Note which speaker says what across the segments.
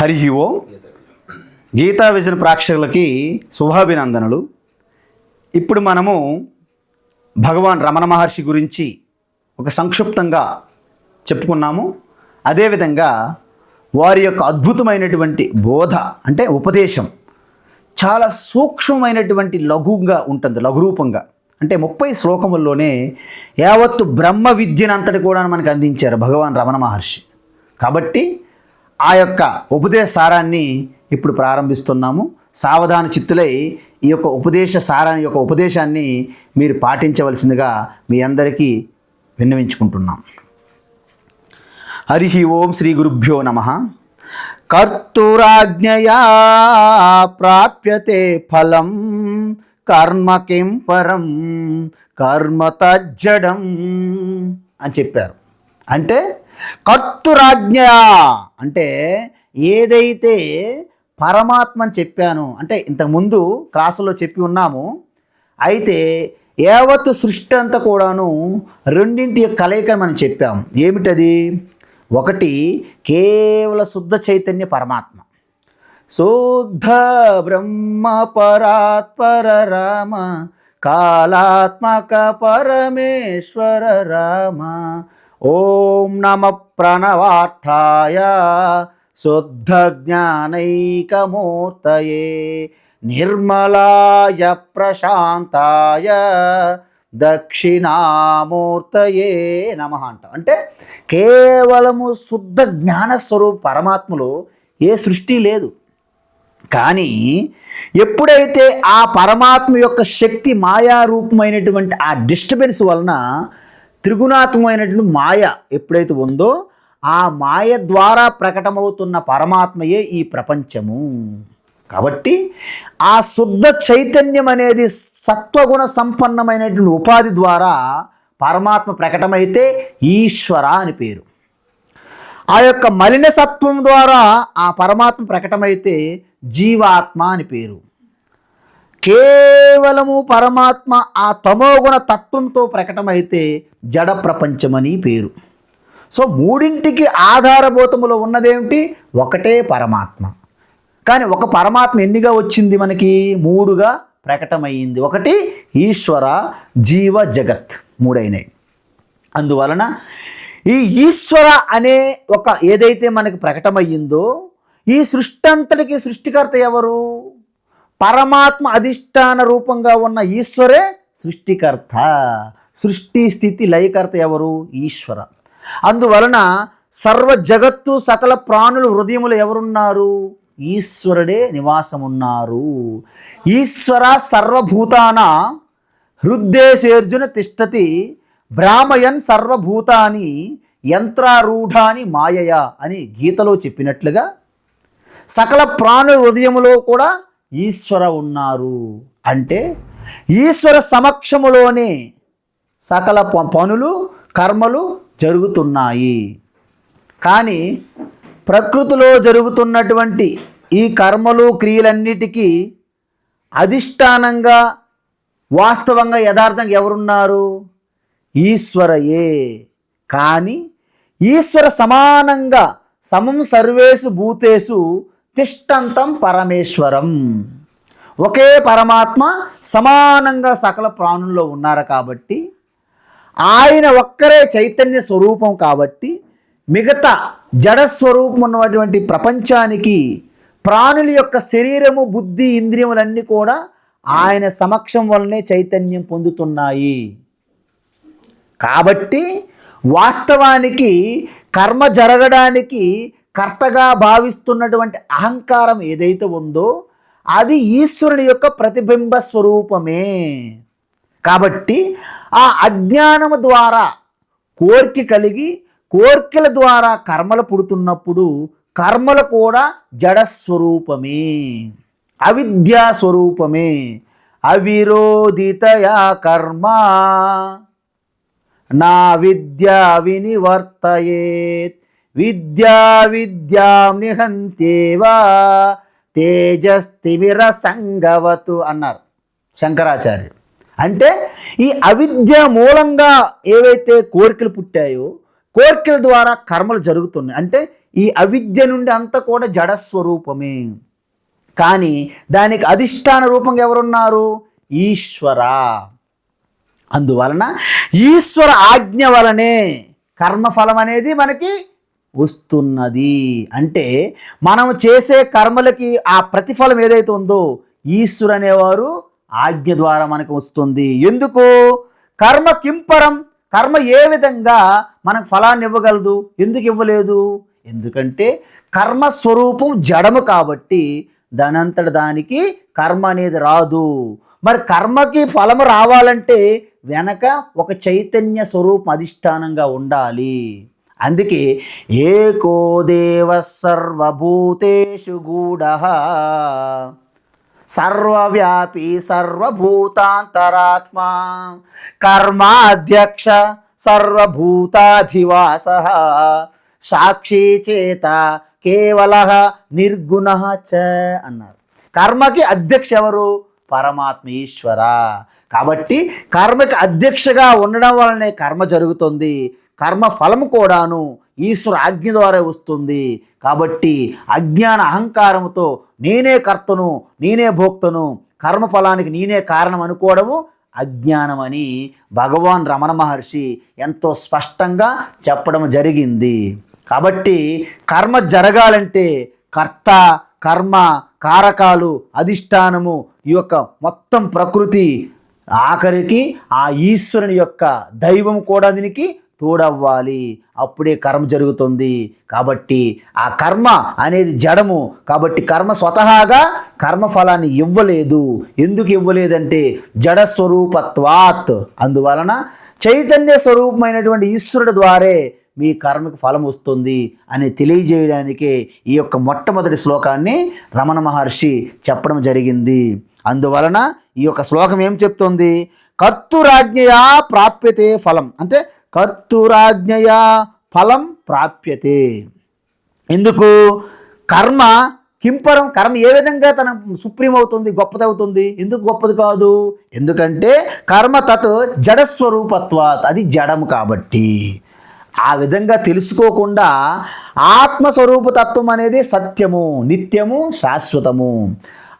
Speaker 1: హరి ఓం. Gita vision ప్రేక్షకులకి శుభాభినందనలు. ఇప్పుడు మనము భగవాన్ రమణ మహర్షి గురించి ఒక సంక్షిప్తంగా చెప్పుకున్నాము. అదేవిధంగా వారి యొక్క అద్భుతమైనటువంటి బోధ అంటే ఉపదేశం చాలా సూక్ష్మమైనటువంటి లఘువుగా ఉంటుంది లఘురూపంగా. అంటే ముప్పై శ్లోకముల్లోనే యావత్తు బ్రహ్మ విద్యనంతటి కూడా మనకు అందించారు భగవాన్ రమణ మహర్షి. కాబట్టి ఆ యొక్క ఉపదేశ సారాన్ని ఇప్పుడు ప్రారంభిస్తున్నాము. సావధాన చిత్తులై ఈ యొక్క ఉపదేశ సారాన్ని యొక్క ఉపదేశాన్ని మీరు పాటించవలసిందిగా మీ అందరికీ విన్నవించుకుంటున్నాం. హరి ఓం శ్రీ గురుభ్యో నమ. కర్తురాజ్ఞయా ప్రాప్యతే ఫలం కర్మ కిం పరం కర్మ తజ్జడం అని చెప్పారు. అంటే కర్తురాజ్ఞ అంటే ఏదైతే పరమాత్మ అని చెప్పాను అంటే ఇంతకుముందు క్లాసులో చెప్పి ఉన్నాము అయితే యావత్ సృష్టి అంతా కూడాను రెండింటి కలయిక మనం చెప్పాం ఏమిటది? ఒకటి కేవల శుద్ధ చైతన్య పరమాత్మ. శుద్ధ బ్రహ్మ పరాత్పర రామ కాలాత్మక పరమేశ్వర రామ ఓం నమ ప్రణవార్థాయ శుద్ధ జ్ఞానైకమూర్తయే నిర్మలాయ ప్రశాంతాయ దక్షిణామూర్తయే నమ అంట. అంటే కేవలము శుద్ధ జ్ఞానస్వరూప పరమాత్మలో ఏ సృష్టి లేదు. కానీ ఎప్పుడైతే ఆ పరమాత్మ యొక్క శక్తి మాయారూపమైనటువంటి ఆ డిస్టర్బెన్స్ వలన త్రిగుణాత్మకమైనటువంటి మాయ ఎప్పుడైతే ఉందో ఆ మాయ ద్వారా ప్రకటమవుతున్న పరమాత్మయే ఈ ప్రపంచము. కాబట్టి ఆ శుద్ధ చైతన్యం అనేది సత్వగుణ సంపన్నమైనటువంటి ఉపాధి ద్వారా పరమాత్మ ప్రకటమైతే ఈశ్వర అని పేరు. ఆ యొక్క మలిన సత్వం ద్వారా ఆ పరమాత్మ ప్రకటమైతే జీవాత్మ అని పేరు. కేవలము పరమాత్మ ఆ తమోగుణ తత్వంతో ప్రకటమైతే జడ ప్రపంచమని పేరు. సో మూడింటికి ఆధారభూతములో ఉన్నదేమిటి? ఒకటే పరమాత్మ. కానీ ఒక పరమాత్మ ఎన్నిగా వచ్చింది మనకి? మూడుగా ప్రకటమైంది. ఒకటి ఈశ్వర జీవ జగత్ మూడైనవి అందువలన ఈ ఈశ్వర అనే ఒక ఏదైతే మనకి ప్రకటమయ్యిందో ఈ సృష్టి అంతటికి సృష్టికర్త ఎవరు? పరమాత్మ అధిష్టాన రూపంగా ఉన్న ఈశ్వరే సృష్టికర్త. సృష్టి స్థితి లయకర్త ఎవరు? ఈశ్వర. అందువలన సర్వ జగత్తు సకల ప్రాణులు హృదయములు ఎవరున్నారు? ఈశ్వరుడే నివాసమున్నారు. ఈశ్వర సర్వభూతాన హృద్దేశేర్జున తిష్టతి బ్రాహ్మయన్ సర్వభూతాని యంత్రారూఢాని మాయయ అని గీతలో చెప్పినట్లుగా సకల ప్రాణుల హృదయములో కూడా ఈశ్వర ఉన్నారు అంటే ఈశ్వర సమక్షములోనే సకల ప- పనులు కర్మలు జరుగుతున్నాయి. కానీ ప్రకృతిలో జరుగుతున్నటువంటి ఈ కర్మలు క్రియలన్నిటికీ అధిష్టానంగా వాస్తవంగా యథార్థంగా ఎవరున్నారు? ఈశ్వరయే. కానీ ఈశ్వర సమానంగా సమం సర్వేసు భూతేసు తిష్టంతం పరమేశ్వరం. ఒకే పరమాత్మ సమానంగా సకల ప్రాణుల్లో ఉన్నారు కాబట్టి ఆయన ఒక్కరే చైతన్య స్వరూపం కాబట్టి మిగతా జడ స్వరూపం ఉన్నటువంటి ప్రపంచానికి ప్రాణుల యొక్క శరీరము బుద్ధి ఇంద్రియములన్నీ కూడా ఆయన సమక్షం వల్లనే చైతన్యం పొందుతున్నాయి. కాబట్టి వాస్తవానికి కర్మ జరగడానికి కర్తగా భావిస్తున్నటువంటి అహంకారం ఏదైతే ఉందో అది ఈశ్వరుని యొక్క ప్రతిబింబ స్వరూపమే. కాబట్టి ఆ అజ్ఞానము ద్వారా కోరిక కలిగి కోరికల ద్వారా కర్మలు పుడుతున్నప్పుడు కర్మలు కూడా జడ స్వరూపమే. అవిద్యా స్వరూపమే. అవిరోధితయా కర్మ. నా విద్య వినివర్తయేత్. విద్యా విద్యాం నిహంతేవా తేజస్తిమిర సంగవతు అన్నారు శంకరాచార్యులు. అంటే ఈ అవిద్య మూలంగా ఏవైతే కోరికలు పుట్టాయో కోరికల ద్వారా కర్మలు జరుగుతున్నాయి. అంటే ఈ అవిద్య నుండి అంతా కూడా జడస్వరూపమే. కానీ దానికి అధిష్టాన రూపంగా ఎవరున్నారు? ఈశ్వర. అందువలన ఈశ్వర ఆజ్ఞ వలనే కర్మఫలం అనేది మనకి వస్తున్నది. అంటే మనం చేసే కర్మలకి ఆ ప్రతిఫలం ఏదైతే ఉందో ఈశ్వరు అనేవారు ఆజ్ఞ ద్వారా మనకు వస్తుంది. ఎందుకు? కర్మ కింపరం కర్మ ఏ విధంగా మనకు ఫలాన్ని ఇవ్వగలదు? ఎందుకు ఇవ్వలేదు? ఎందుకంటే కర్మ స్వరూపం జడము కాబట్టి దానంతట దానికి కర్మ అనేది రాదు. మరి కర్మకి ఫలము రావాలంటే వెనక ఒక చైతన్య స్వరూపం అధిష్టానంగా ఉండాలి. అందుకే ఏకో దేవ సర్వభూతేషు గూఢ. సర్వవ్యాపి సర్వభూతాంతరాత్మా. కర్మాధ్యక్ష సర్వభూతాధివాస. సాక్షి చేత కేవల నిర్గుణ చ అన్నారు. కర్మకి అధ్యక్ష ఎవరు? పరమాత్మ ఈశ్వర కాబట్టి కర్మకి అధ్యక్షగా ఉండడం వలనే కర్మ జరుగుతుంది. కర్మ ఫలం కూడాను ఈశ్వర ఆజ్ఞ ద్వారా వస్తుంది. కాబట్టి అజ్ఞాన అహంకారంతో నేనే కర్తను నేనే భోక్తను కర్మ ఫలానికి నేనే కారణం అనుకోవడము అజ్ఞానమని భగవాన్ రమణ మహర్షి ఎంతో స్పష్టంగా చెప్పడం జరిగింది. కాబట్టి కర్మ జరగాలంటే కర్త కర్మ కారకాలు అధిష్టానము ఈ యొక్క మొత్తం ప్రకృతి ఆఖరికి ఆ ఈశ్వరుని యొక్క దైవం కూడా దీనికి తోడవ్వాలి. అప్పుడే కర్మ జరుగుతుంది. కాబట్టి ఆ కర్మ అనేది జడము. కాబట్టి కర్మ స్వతహాగా కర్మ ఫలాన్ని ఇవ్వలేదు. ఎందుకు ఇవ్వలేదంటే జడ స్వరూపత్వాత్. అందువలన చైతన్య స్వరూపమైనటువంటి ఈశ్వరుడు ద్వారే మీ కర్మకు ఫలం వస్తుంది అని తెలియజేయడానికే ఈ యొక్క మొట్టమొదటి శ్లోకాన్ని రమణ మహర్షి చెప్పడం జరిగింది. అందువలన ఈ యొక్క శ్లోకం ఏం చెప్తుంది? కర్తురాజ్ఞయా ప్రాప్యతే ఫలం. అంటే కర్తురాజ్ఞయా ఫలం ప్రాప్యతే. ఎందుకు? కర్మ కింపరం కర్మ ఏ విధంగా తన సుప్రీం అవుతుంది గొప్పది అవుతుంది ఎందుకు గొప్పది కాదు? ఎందుకంటే కర్మ తత్ జడస్వరూపత్వాత్ అది జడము కాబట్టి. ఆ విధంగా తెలుసుకోకుండా ఆత్మస్వరూపతత్వం అనేది సత్యము నిత్యము శాశ్వతము.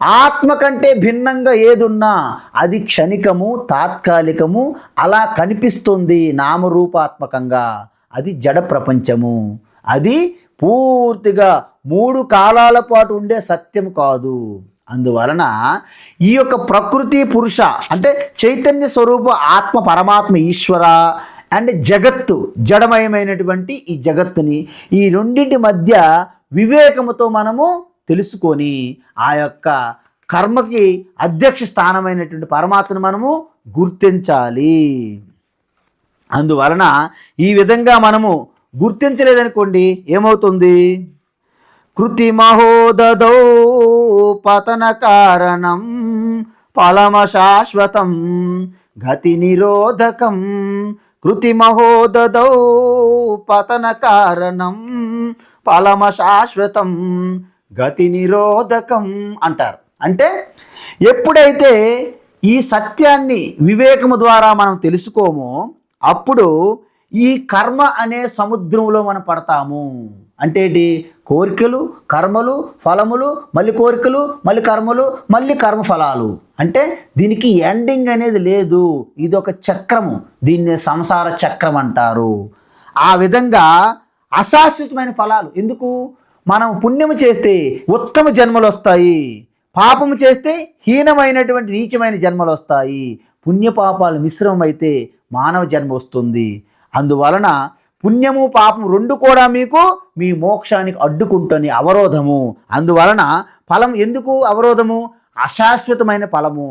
Speaker 1: ఆత్మ కంటే భిన్నంగా ఏదున్నా అది క్షణికము తాత్కాలికము అలా కనిపిస్తుంది నామరూపాత్మకంగా. అది జడ ప్రపంచము. అది పూర్తిగా మూడు కాలాల పాటు ఉండే సత్యం కాదు. అందువలన ఈ యొక్క ప్రకృతి పురుష అంటే చైతన్య స్వరూప ఆత్మ పరమాత్మ ఈశ్వర అండ్ జగత్తు జడమయమైనటువంటి ఈ జగత్తుని ఈ రెండింటి మధ్య వివేకముతో మనము తెలుసుకొని ఆ యొక్క కర్మకి అధ్యక్ష స్థానమైనటువంటి పరమాత్మను మనము గుర్తించాలి. అందువలన ఈ విధంగా మనము గుర్తించలేదనుకోండి ఏమవుతుంది? కృతిమహోదదౌ పతన కారణం ఫలమ శాశ్వతం గతి నిరోధకం కృతిమహోదదౌ పతన కారణం ఫలమ శాశ్వతం గతి నిరోధకం అంటారు. అంటే ఎప్పుడైతే ఈ సత్యాన్ని వివేకము ద్వారా మనం తెలుసుకోమో అప్పుడు ఈ కర్మ అనే సముద్రంలో మనం పడతాము. అంటే ఏంటి? కోరికలు కర్మలు ఫలములు మళ్ళీ కోరికలు మళ్ళీ కర్మలు మళ్ళీ కర్మ ఫలాలు అంటే దీనికి ఎండింగ్ అనేది లేదు. ఇది ఒక చక్రము. దీన్ని సంసార చక్రం అంటారు ఆ విధంగా అశాశ్వతమైన ఫలాలు. ఎందుకు? మనం పుణ్యము చేస్తే ఉత్తమ జన్మలు వస్తాయి పాపము చేస్తే హీనమైనటువంటి నీచమైన జన్మలు వస్తాయి పుణ్యపాపాలు మిశ్రమమైతే మానవ జన్మ వస్తుంది. అందువలన పుణ్యము పాపం రెండు కూడా మీకు మీ మోక్షానికి అడ్డుకుంటుంది అవరోధము. అందువలన ఫలం ఎందుకు అవరోధము? అశాశ్వతమైన ఫలము.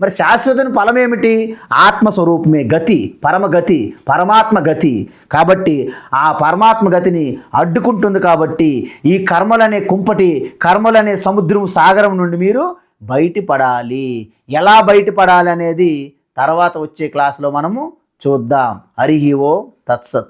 Speaker 1: మరి శాశ్వతని ఫలం ఏమిటి? ఆత్మస్వరూపమే గతి పరమగతి పరమాత్మ గతి కాబట్టి ఆ పరమాత్మ గతిని అడ్డుకుంటుంది కాబట్టి ఈ కర్మలనే కుంపటి కర్మలనే సముద్రం సాగరం నుండి మీరు బయటపడాలి. ఎలా బయటపడాలి అనేది తర్వాత వచ్చే క్లాసులో మనము చూద్దాం. హరి ఓ తత్సత్.